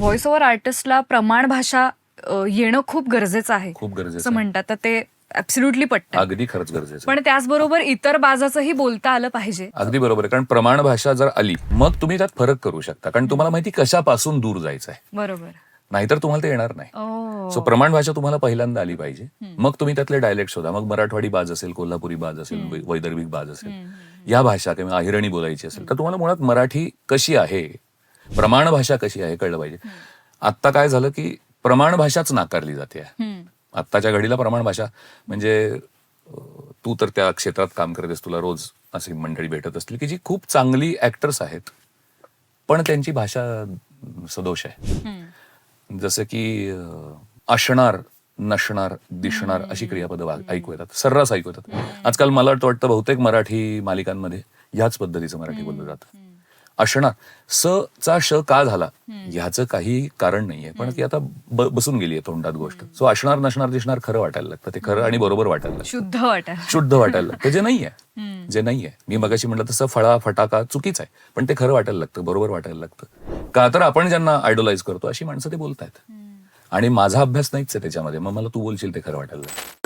Voice over आर्टिस्टला प्रमाण भाषा येणं खूप गरजेचं आहे. खूप गरजेचं. म्हणतात. तर ते ऍब्सल्युटली पटतं. अगदी खरंच गरजेचं. पण त्याचबरोबर इतर बाजाचंही बोलता आलं पाहिजे. अगदी बरोबर आहे. कारण प्रमाण भाषा जर आली मग तुम्ही त्यात फरक करू शकता. कारण तुम्हाला माहिती कशापासून दूर जायचं आहे बरोबर. नाहीतर तुम्हाला ते येणार नाही. सो प्रमाण भाषा तुम्हाला पहिल्यांदा आली पाहिजे. मग तुम्ही त्यातले डायलेक्ट शोधा. मग मराठवाडी बाज असेल कोल्हापुरी बाज असेल वैदर्भिक बाज असेल. या भाषा किंवा अहिरणी बोलायची असेल तर तुम्हाला मुळात मराठी कशी आहे प्रमाण भाषा कशी आहे कळलं पाहिजे. आत्ता काय झालं की प्रमाण भाषाच नाकारली जाते. आत्ताच्या घडीला प्रमाण भाषा म्हणजे तू तर त्या क्षेत्रात काम करतेस तुला रोज अशी मंडळी भेटत असतील की जी खूप चांगली ऍक्टर्स आहेत पण त्यांची भाषा सदोष आहे. जसं की असणार नसणार दिसणार अशी क्रियापदं ऐकू येतात सर्रास ऐकू येतात. आजकाल मला वाटतं वाटतं बहुतेक मराठी मालिकांमध्ये ह्याच पद्धतीचं मराठी बोललं जातं. असणार स चा श का झाला? ह्याचं काही कारण नाहीये. पण ती आता बसून गेली आहे तोंडात गोष्ट. सो असणार नसणार दिसणार खरं वाटायला लागतं. ते खरं आणि बरोबर वाटायला लागतं. शुद्ध वाटायला शुद्ध वाटायला लागतं. जे नाहीये. जे नाहीये. मी मगाशी म्हटलं तसं फळा फटाका चुकीच आहे. पण ते खरं वाटायला लागतं. बरोबर वाटायला लागतं. का तर आपण ज्यांना आयडोलाइज करतो अशी माणसं ते बोलतायत. आणि माझा अभ्यास नाहीच आहे त्याच्यामध्ये. मग मला तू बोलशील ते खरं वाटायला लागतं.